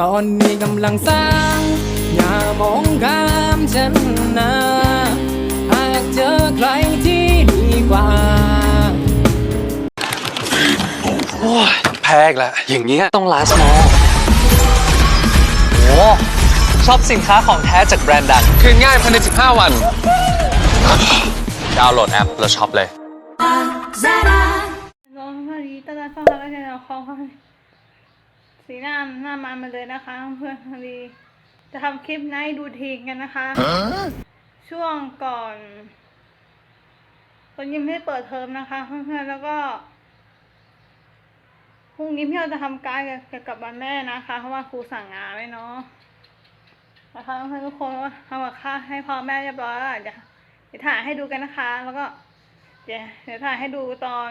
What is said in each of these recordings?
ตอนนี้กำลังสร้าง อย่ามองข้ามฉันนะหากเจอใครที่ดีกว่า โอ้ยแพ้อีกแล้วอย่างเงี้ยต้อง last mall โอ้ชอบสินค้าของแท้จากแบรนด์ดัง คืนง่ายภายใน 15 วัน ดาวน์โหลดแอปแล้วช็อปเลยน้องมารีตลาดฟังแล้วกันเราคอ สีหน้าหน้ามันมาเลยนะคะเพื่อนมารีจะทำคลิปไนท์ดูทีกันนะคะ ช่วงก่อน ตอนยังไม่ได้เปิดเทอมนะคะเพื่อนๆแล้วก็พรุ่งนี้พี่เราจะทำการเกี่ยวกับวันแม่นะคะเพราะว่าครูสั่งงานไว้เนาะนะคะเพื่อนๆทุกคนว่าทำกับข้าวให้พ่อแม่เรียบร้อยแล้วเดี๋ยวเดี๋ยวถ่ายให้ดูกันนะคะ แล้วก็เดี๋ยวเดี๋ยวถ่ายให้ดูตอน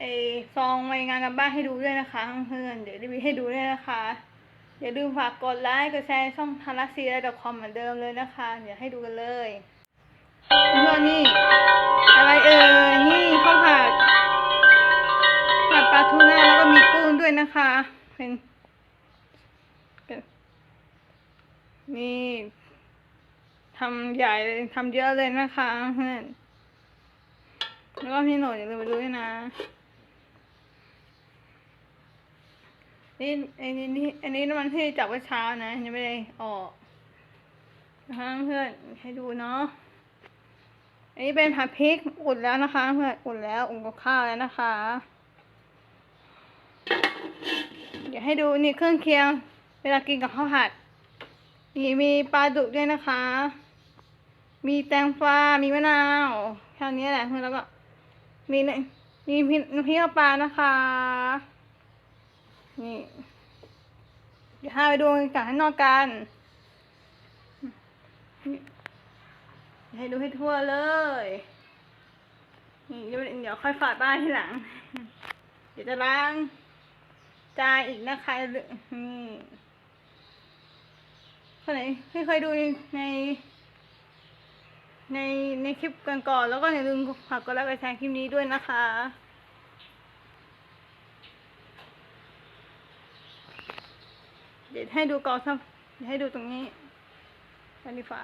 ไอซองรายงานกันบ้านให้ดูด้วยนะคะเพื่อนเดี๋ยวรีวิวให้ดูด้วยนะคะ อย่าลืมฝากกดไลค์กดแชร์ช่องทารัสซีและดอคอมเหมือนเดิมเลยนะคะ เดี๋ยวให้ดูกันเลยเพื่อนนี่อะไรเอ่ยนี่ข้าวผัดผัดปลาทูน่าแล้วก็มีกุ้งด้วยนะคะเป็นเป็นนี่ทำใหญ่เลยทำเยอะเลยนะคะเพื่อนแล้วก็พี่หนูอย่าลืมไปดูด้วยนะ นี่อันนี้นี่อันนี้น้ำมันที่จับไว้เช้านะยังไม่ได้ออกนะคะเพื่อนให้ดูเนาะอันนี้เป็นผัดพริกอุ่นแล้วนะคะเพื่อนอุ่นแล้วอุ่นกับข้าวแล้วนะคะเดี๋ยวให้ดูนี่เครื่องเคียง เวลากินกับข้าวผัดนี่มีปลาดุกด้วยนะคะ มีแตงฟ้ามีมะนาวแค่นี้แหละเพื่อนแล้วก็มีเนยมีพริกน้ำพริกปลานะคะ นี่ เดี๋ยวพาไปดูบรรยากาศข้างนอกกันให้ดูให้ทั่วเลยนี่เดี๋ยวเดี๋ยวค่อยฝาดบ้านทีหลัง เดี๋ยวจะล้างจานอีกนะคะนี่คนไหนที่เคยดูใน ในในคลิปก่อนๆแล้วก็อย่าลืมฝากกดไลค์กดแชร์คลิปนี้ด้วยนะคะ เดี๋ยวให้ดูกอนครับเดี๋ยวให้ดูตรงนี้กันดีกว่า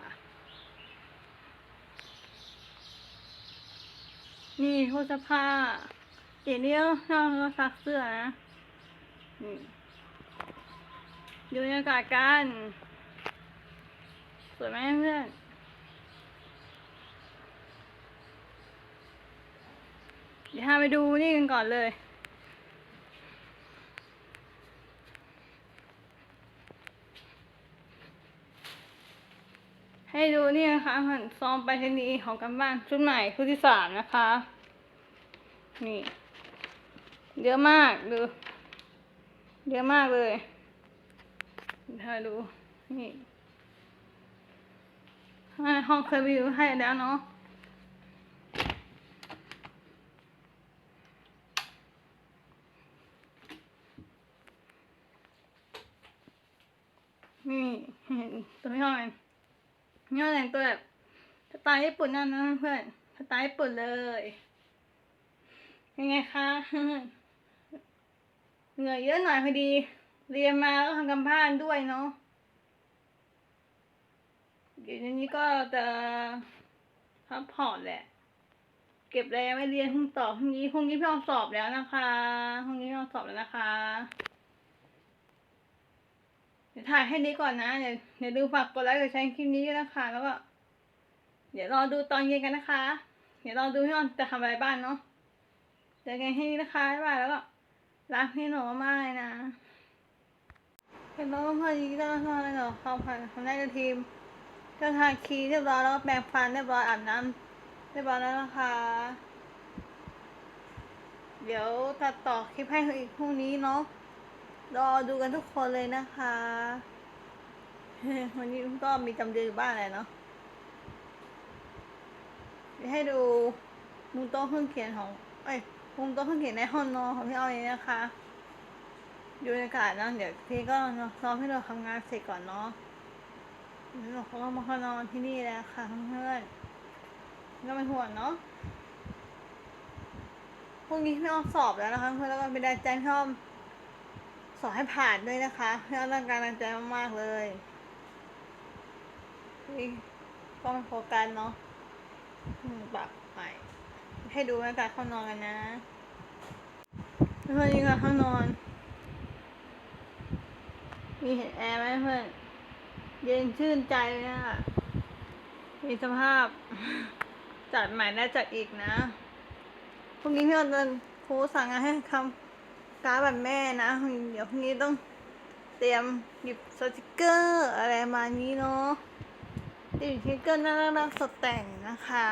นี่โทษสภาเดี๋ยวนี้เราเราซักเสื้อนะนี่ดูบรรยากาศกันสวยไหมเพื่อนเดี๋ยวพาไปดูนี่กันก่อนเลย ให้ดูนี่นะคะเหมือนซองไปรษณีย์ของกันบ้านชุดใหม่ชุดที่สามนะคะ นี่ เยอะมากดูเยอะมากเลยถ้าดูนี่ให้ห้องเคยวิวให้แล้วเนาะ นี่เห็นตัวพี่ห้องไหม นี่แต่งตัวแบบสไตล์ญี่ปุ่นนั่นนะเพื่อนสไตล์ญี่ปุ่นเลย ยังไงคะเหนื่อยเยอะหน่อยพอดี เรียนมาก็ทำกันบ้านด้วยเนาะเดี๋ยวนี้ก็จะพักผ่อนแหละ เก็บแรงไว้เรียนพรุ่งต่อพรุ่งนี้พรุ่งนี้พี่ออสอบแล้วนะคะพรุ่งนี้พี่ออสอบแล้วนะคะ ดี๋ยวถ่ายให้นี้ก่อนนะเดี๋ยวเดี๋ยวดูฝากกดไลค์กดแชร์คลิปนี้ด้วยนะคะ แล้วก็ เดี๋ยวรอดูตอนเย็นกันนะคะ เดี๋ยวรอดูพี่ออนจะทำอะไรบ้างเนาะเจอกันให้นี้นะคะบ๊ายบายแล้วก็รักพี่หนูมากๆเลยนะเป็นน้องเพื่อนยินดีต้อนรับเข้าสู่หนูความผ่านของได้กับทีมเจ้าทาคีเรียบร้อยแล้วก็แปรงฟันเรียบร้อยอาบน้ำเรียบร้อยแล้วนะคะ เดี๋ยวตัดต่อคลิปให้อีกพรุ่งนี้เนาะ รอดูกันทุกคนเลยนะคะ วันนี้ก็มีจำเดือนอยู่บ้านเลยเนาะให้ดูมุมโต๊ะเครื่องเขียนของ เอ้ยมุมโต๊ะเครื่องเขียนในห้องนอนของพี่อ้อยนี่นะคะ ดูบรรยากาศเนอะเดี๋ยวพี่ก็รอให้เราทำงานเสร็จก่อนเนาะแล้วเขาก็มาเข้านอนที่นี่แล้วค่ะเพื่อนก็ไม่ห่วงเนาะพรุ่งนี้พี่อ้อมสอบแล้วนะคะเพื่อนแล้วก็เป็นแจ้งพี่อ้อม สอให้ผ่านด้วยนะคะให้เราต้องการกำลังใจมากๆเลยนี่กล้องโฟกัสเนาะปรับใหม่ให้ดูบรรยากาศเข้านอนกันนะเพื่อนนี่ก็เข้านอน มีเห็นแอร์ไหมเพื่อน เย็นชื่นใจเลยอะมีสภาพ จัดใหม่ได้จัดอีกนะพรุ่งนี้พี่ออนเดินครูสั่งงานให้ทำ การ์ดแบบแม่นะ เดี๋ยวพรุ่งนี้ต้องเตรียมหยิบสติกเกอร์อะไรมานี้เนาะติดสติกเกอร์น่ารักๆสดแต่งนะคะ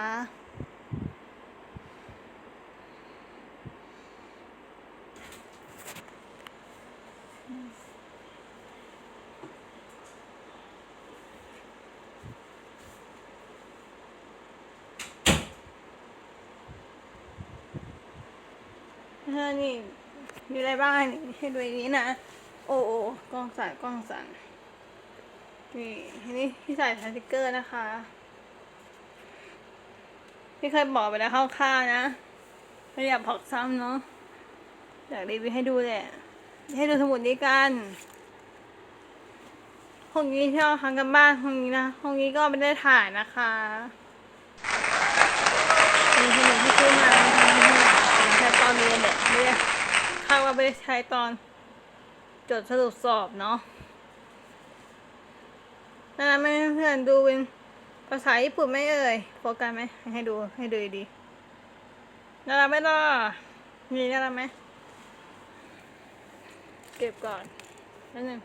ออนี่ มีอะไรบ้างนี่ให้ดูนนี้นะ โอ้โอ้กล้องสั่นกล้องสั่นนี่นนี้ที่ใส่สติกเกอร์นะคะที่เคยบอกไปแล้วคร่าวๆนะไม่อยากบอกซ้ำเนาะอยากรีวิวให้ดูแหละ ให้ดูสมุดนี้กันห้องนี้ที่เราทำกันบ้านห้องนี้นะห้องนี้ก็ไม่ได้ถ่ายนะคะมีสมุดที่ซื้อมาใช้ตอนเรียนแหละไม่ได้าดว่าไม่ได้ใช้ตอนจดสรุปสอบเนาะนั่นนะไม่เพื่อนๆดูเป็นภาษาญี่ปุ่นไหม่เอ่ยโฟกัสไหมให้ดูให้ดูดีน่ารักไหมล่ะนี่น่ารักไหมเก็บก่อนนั่นนึง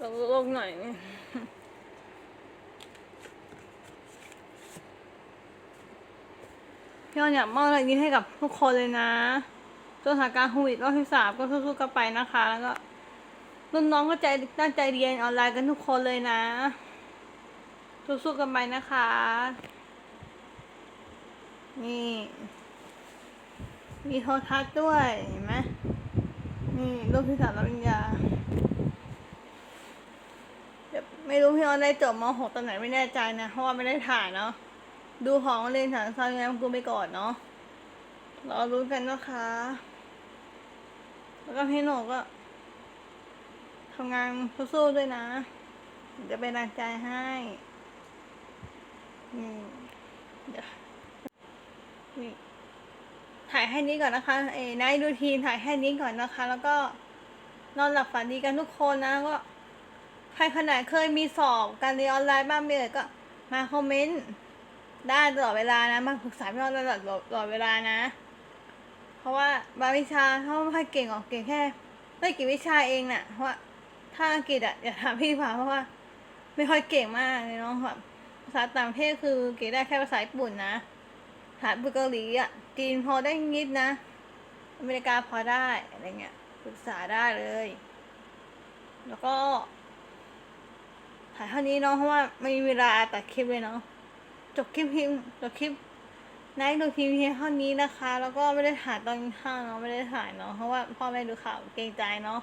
ลงลงหน่อยนี่พี่ออนอยากมอบอะไรนี้ให้กับทุกคนเลยนะ จนสถานการณ์โควิดรอบที่สามก็สู้ๆกันไปนะคะ แล้วก็รุ่นน้องก็ใจตั้งใจเรียนออนไลน์กันทุกคนเลยนะสู้ๆกันไปนะคะ นี่ มีโทรทัศน์ด้วยเห็นไหมนี่รูปที่สามรับปริญญาเดี๋ยวไม่รู้พี่ออนได้จบม .6 ตอนไหนไม่แน่ใจนะ เพราะว่าไม่ได้ถ่ายเนาะ ดูของเรียนฐานซอยงานกูไปก่อนเนาะรอรู้นกันนะคะ แล้วก็พี่โหนกก็ทำงานสู้ๆด้วยนะ จะเป็นกำลังใจให้อืมเดี๋ยวนี่ถ่ายให้นี้ก่อนนะคะ เอ้นายดูทีนถ่ายให้นี้ก่อนนะคะ แล้วก็นอนหลับฝันดีกันทุกคนนะก็ใครขนาดเคยมีสอบการเรียนออนไลน์บ้างไหมเอ่ยก็มาคอมเมนต์ได้ตลอดเวลานะ มาปรึกษาพี่ออนตลอดตลอดเวลานะ เพราะว่าบางวิชาเขาไม่ค่อยเก่งออกเก่งแค่ ไม่กี่วิชาเองน่ะ เพราะว่าถ้าอังกฤษอะอย่าถามพี่ดีกว่าเพราะว่า ไม่ค่อยเก่งมากเลยเนาะแบบภาษาต่างประเทศคือเก่งได้แค่ภาษาญี่ปุ่นนะภาษาเกาหลีอะจีนพอได้นิดนะ อเมริกาพอได้อะไรเงี้ยปรึกษาได้เลย แล้วก็ถ่ายเท่านี้เนาะเพราะว่าไม่มีเวลาตัดคลิปเลยเนาะจบคลิปพียงจบคลิป นายดูทีวีเท่านี้นะคะ แล้วก็ไม่ได้ถ่ายตอนข้างเนาะไม่ได้ถ่ายเนาะเพราะว่าพ่อแม่ดูข่าวเกรงใจเนาะ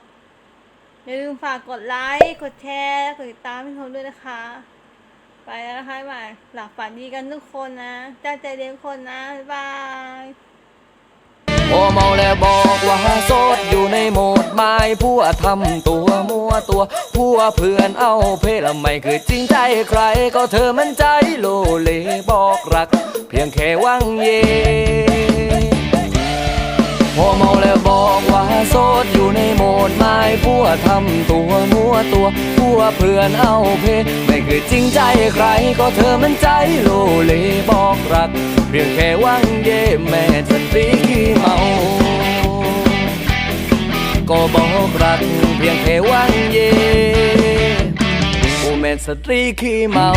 อย่าลืมฝากกดไลค์กดแชร์กดติดตามให้ผมด้วยนะคะ ไปแล้วนะคะบ๊ายบายหลับฝันดีกันทุกคนนะจ้าใจเลี้ยงคนนะบ๊ายบาย โอเมาแล้วบอกว่าโสดอยู่ในโหมดไม้ผัวทำตัวมัวตัวผัวเพื่อนเอาเพลแล้วไม่คือจริงใจใคร ก็เธอมันใจโลเลบอกรัก เพียงแค่วังเย่ พอเมาแล้วบอกว่าโสดอยู่ในโหมดไม้ผัวทำตัวมัวตัวผัวเพื่อนเอาเพลไม่เคยจริงใจใครก็เธอมันใจโลเลบอกรัก เพียงแค่วังเย่แม่สตรีขี้เมา ก็บอกรัก เพียงแค่วังเย่โอแม่สตรีขี้เมา